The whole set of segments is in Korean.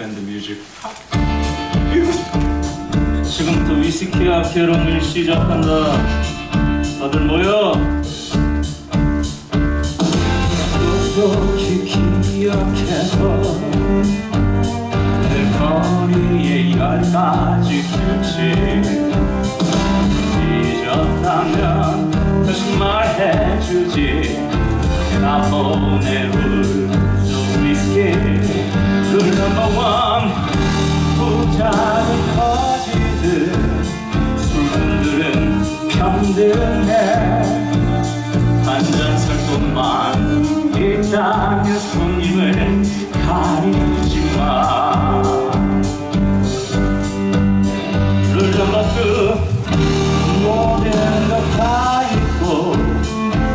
밴드 뮤직 지금부터 위스키와 캐럼을 시작한다. 다들 모여. 똑똑히 기억해서 내 머리에 열 가지 규칙 잊었다면 다시 말해주지. 나 보내울 평등해 한잔 살 돈만 있다면 손님을 가리지 마. 룰러버트 모든 것다 있고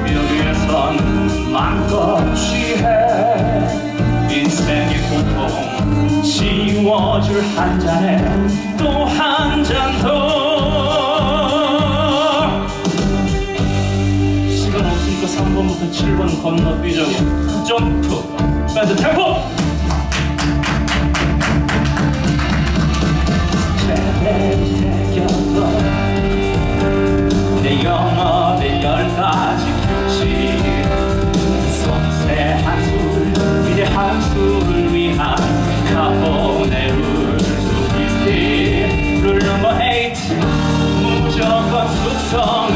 여기에선 맘껏 취해. 인생의 고통 지워줄 한 잔에 또 한 잔더 없으니까 3번부터 7번 건너 삐져고. 점프. 밴드 템포! 제대로 새겼던 내 영혼의 열 가지 규칙 섬세한 술 위대한 술을 위한 카보네룰 소피스티 룰 넘버 8 무조건 숙성은